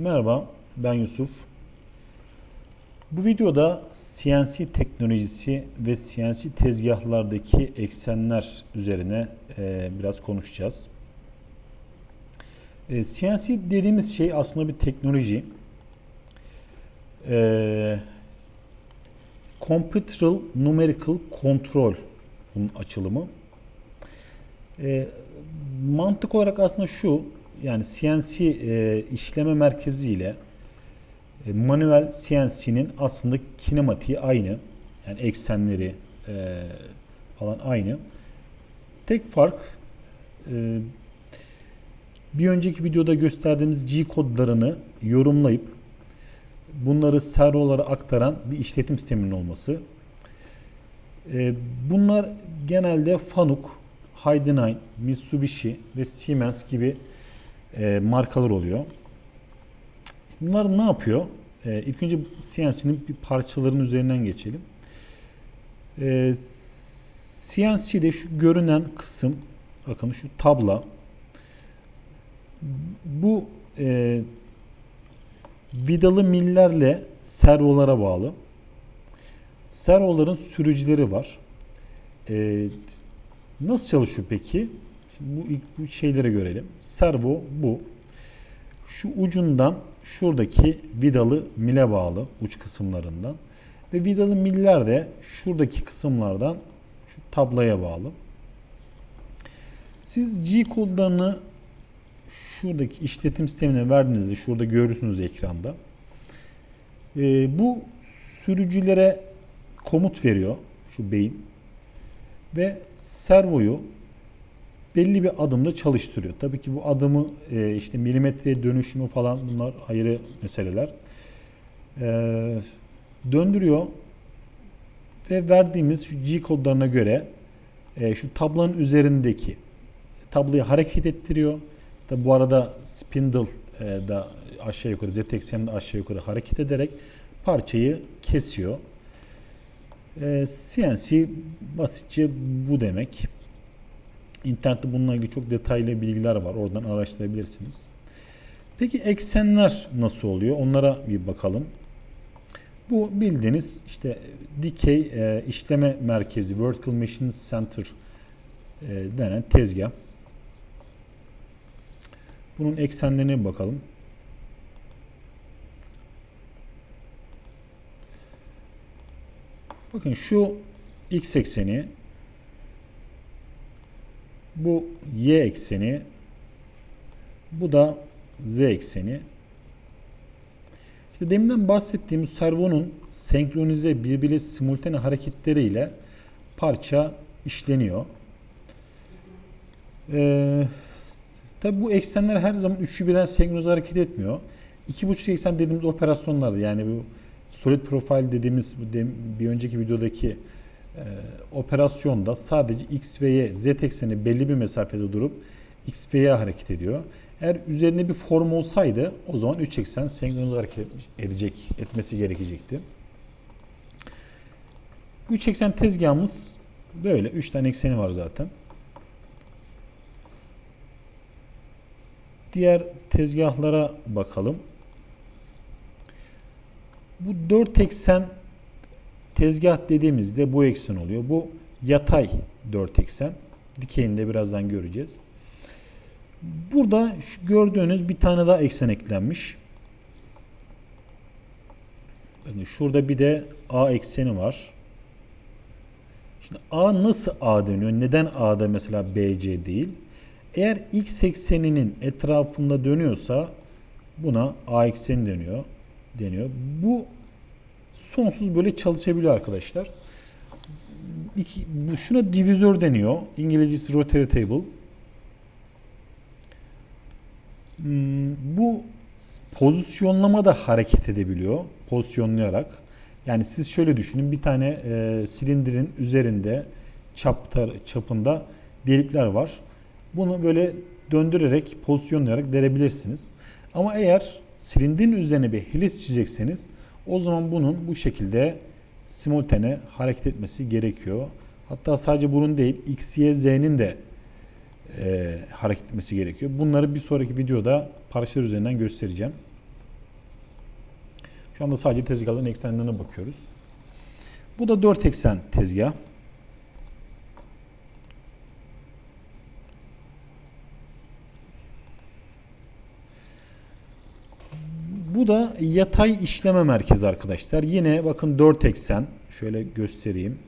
Merhaba, ben Yusuf. Bu videoda CNC teknolojisi ve CNC tezgahlardaki eksenler üzerine e, biraz konuşacağız. E, CNC dediğimiz şey aslında bir teknoloji. E, Computeral Numerical Control bunun açılımı. E, mantık olarak aslında şu, yani CNC e, işleme merkezi ile e, manuel CNC'nin aslında kinematiği aynı. Yani eksenleri e, falan aynı. Tek fark e, bir önceki videoda gösterdiğimiz G kodlarını yorumlayıp bunları servolara aktaran bir işletim sisteminin olması. E, bunlar genelde Fanuc, Heidenhain, Mitsubishi ve Siemens gibi e, markalar oluyor. Bunlar ne yapıyor? E, ilk önce CNC'nin bir parçaların üzerinden geçelim. E, CNC'de şu görünen kısım, bakın şu tabla, bu e, vidalı millerle servolara bağlı. Servoların sürücüleri var. E, nasıl çalışıyor peki? Bu ilk bu şeyleri görelim. Servo bu. Şu ucundan şuradaki vidalı mile bağlı uç kısımlarından ve vidalı miller de şuradaki kısımlardan şu tablaya bağlı. Siz G kodlarını şuradaki işletim sistemine verdiğinizde şurada görürsünüz ekranda. Ee, bu sürücülere komut veriyor şu beyin ve servoyu belli bir adımda çalıştırıyor. Tabii ki bu adımı e, işte milimetreye dönüşümü falan bunlar ayrı meseleler. E, döndürüyor ve verdiğimiz şu G kodlarına göre e, şu tablanın üzerindeki tablayı hareket ettiriyor. Da bu arada spindle e, da aşağı yukarı z ekseninde aşağı yukarı hareket ederek parçayı kesiyor. E, CNC basitçe bu demek. İnternette bununla ilgili çok detaylı bilgiler var. Oradan araştırabilirsiniz. Peki eksenler nasıl oluyor? Onlara bir bakalım. Bu bildiğiniz işte dikey e, işleme merkezi, Vertical Machine Center e, denen tezgah. Bunun eksenlerine bakalım. Bakın şu x ekseni bu y ekseni. Bu da z ekseni. İşte deminden bahsettiğim servonun senkronize birbiri simultane hareketleriyle parça işleniyor. Ee, Tabi bu eksenler her zaman üçlü birden senkronize hareket etmiyor. İki buçuk eksen dediğimiz operasyonlarda yani bu solid profile dediğimiz bir önceki videodaki e, operasyonda sadece x ve y z ekseni belli bir mesafede durup x ve y hareket ediyor. Eğer üzerinde bir form olsaydı o zaman 3 eksen senkronize hareket edecek, etmesi gerekecekti. 3 eksen tezgahımız böyle. 3 tane ekseni var zaten. Diğer tezgahlara bakalım. Bu 4 eksen tezgah dediğimizde bu eksen oluyor. Bu yatay 4 eksen. Dikeyini de birazdan göreceğiz. Burada şu gördüğünüz bir tane daha eksen eklenmiş. Yani şurada bir de A ekseni var. Şimdi A nasıl A dönüyor? Neden A'da mesela BC değil? Eğer X ekseninin etrafında dönüyorsa buna A ekseni dönüyor deniyor. Bu sonsuz böyle çalışabiliyor arkadaşlar. İki, şuna divizör deniyor. İngilizcesi rotary table. Hmm, bu pozisyonlama da hareket edebiliyor. Pozisyonlayarak. Yani siz şöyle düşünün. Bir tane e, silindirin üzerinde çaptar, çapında delikler var. Bunu böyle döndürerek, pozisyonlayarak derebilirsiniz. Ama eğer silindirin üzerine bir helis çizecekseniz o zaman bunun bu şekilde simultane hareket etmesi gerekiyor. Hatta sadece bunun değil X, Y, Z'nin de e, hareket etmesi gerekiyor. Bunları bir sonraki videoda parçalar üzerinden göstereceğim. Şu anda sadece tezgahların eksenlerine bakıyoruz. Bu da 4 eksen tezgah. Bu da yatay işleme merkezi arkadaşlar. Yine bakın 4 eksen. Şöyle göstereyim.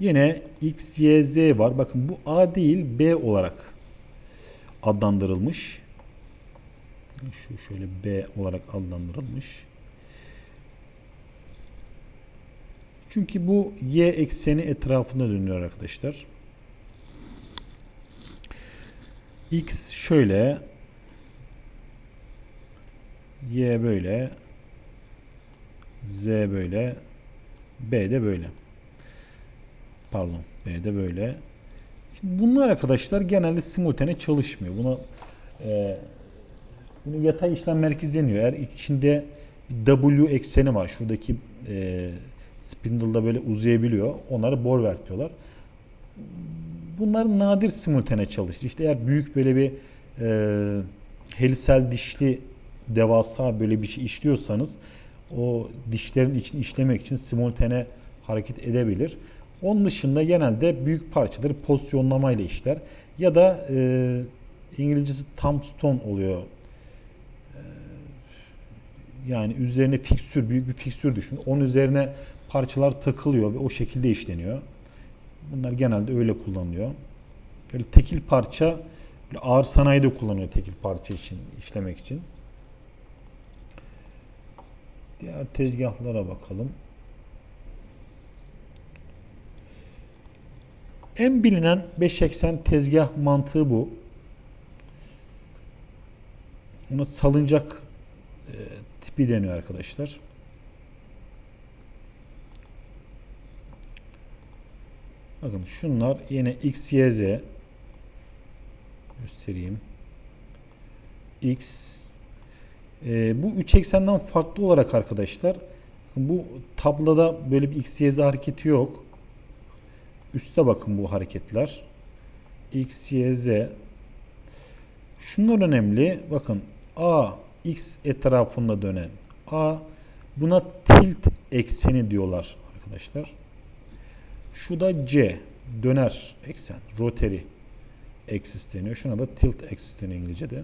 Yine X, Y, Z var. Bakın bu A değil B olarak adlandırılmış. Şu şöyle B olarak adlandırılmış. Çünkü bu Y ekseni etrafında dönüyor arkadaşlar. X şöyle Y böyle Z böyle B de böyle. Pardon B de böyle. Şimdi bunlar arkadaşlar genelde simultane çalışmıyor. Buna e, bunu yatay işlem merkezi deniyor. Eğer içinde W ekseni var. Şuradaki e, spindle'da böyle uzayabiliyor. Onları Borvert diyorlar. Bunlar nadir simultane çalışır. İşte eğer büyük böyle bir e, helisel dişli devasa böyle bir şey işliyorsanız o dişlerin için işlemek için simultane hareket edebilir. Onun dışında genelde büyük parçaları pozisyonlamayla işler. Ya da e, İngilizcesi thumbstone oluyor. E, yani üzerine fiksür, büyük bir fiksür düşün. Onun üzerine parçalar takılıyor ve o şekilde işleniyor. Bunlar genelde öyle kullanılıyor. Böyle tekil parça böyle ağır sanayide kullanıyor tekil parça için, işlemek için. Diğer tezgahlara bakalım. En bilinen 5 eksen tezgah mantığı bu. Ona salıncak e, tipi deniyor arkadaşlar. Bakın şunlar yine X, Y, Z göstereyim. X e, bu üç eksenden farklı olarak arkadaşlar bu tabloda böyle bir X, Y, Z hareketi yok. Üste bakın bu hareketler. X, Y, Z. Şunlar önemli. Bakın A X etrafında dönen A buna tilt ekseni diyorlar arkadaşlar. Şu da C döner eksen rotary axis deniyor. Şuna da tilt axis deniyor İngilizce'de.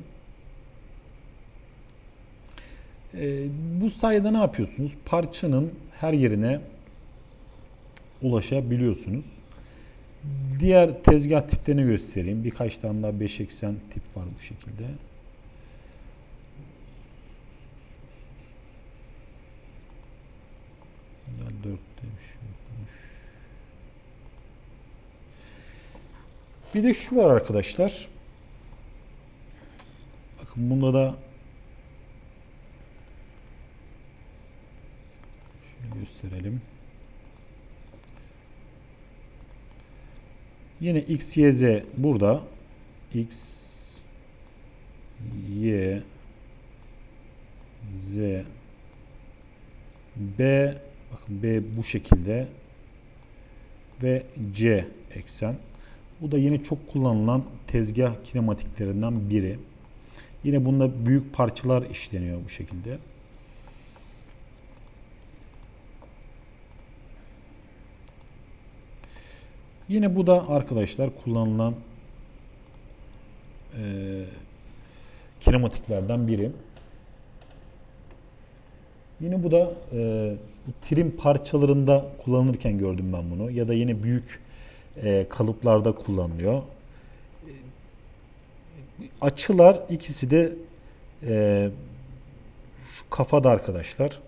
Ee, bu sayede ne yapıyorsunuz? Parçanın her yerine ulaşabiliyorsunuz. Diğer tezgah tiplerini göstereyim. Birkaç tane daha 5 eksen tip var bu şekilde. Bunlar 4 demiş. yokmuş. Bir de şu var arkadaşlar. Bakın bunda da şöyle gösterelim. Yine X, Y, Z burada. X, Y, Z, B, bakın B bu şekilde ve C eksen. Bu da yine çok kullanılan tezgah kinematiklerinden biri. Yine bunda büyük parçalar işleniyor bu şekilde. Yine bu da arkadaşlar kullanılan e, kinematiklerden biri. Yine bu da e, bu trim parçalarında kullanılırken gördüm ben bunu. Ya da yine büyük e, kalıplarda kullanılıyor. E, açılar ikisi de e, şu kafada arkadaşlar.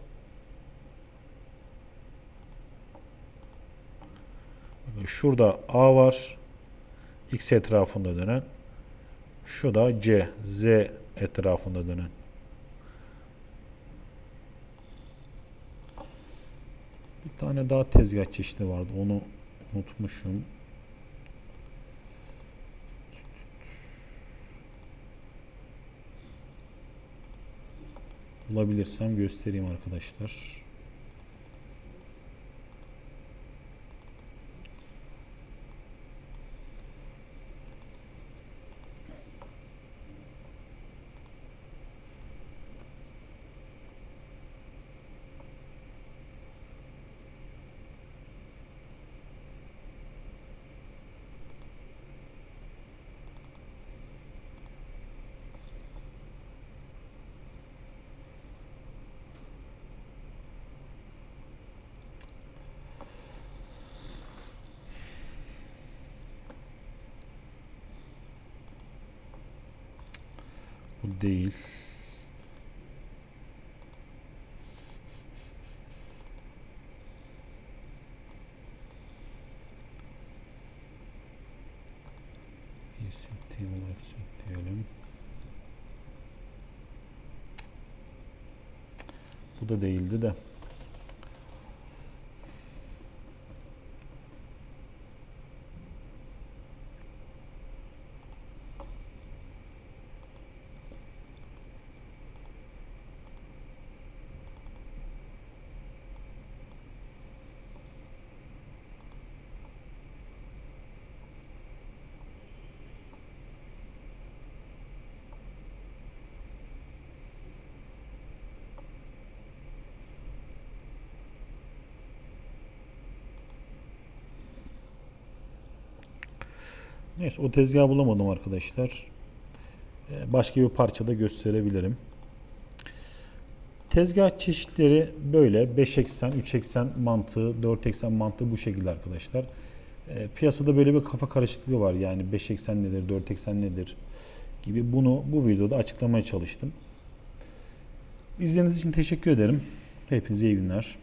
Şurada A var. X etrafında dönen. Şu da C. Z etrafında dönen. Bir tane daha tezgah çeşidi vardı. Onu unutmuşum. Bulabilirsem göstereyim arkadaşlar. Değil. Olarak diyelim. Bu da değildi de. Neyse o tezgahı bulamadım arkadaşlar. Ee, Başka bir parçada gösterebilirim. Tezgah çeşitleri böyle 5 eksen, 3 eksen mantığı, 4 eksen mantığı bu şekilde arkadaşlar. Ee, Piyasada böyle bir kafa karışıklığı var. Yani 5 eksen nedir, 4 eksen nedir gibi bunu bu videoda açıklamaya çalıştım. İzlediğiniz için teşekkür ederim. Hepinize iyi günler.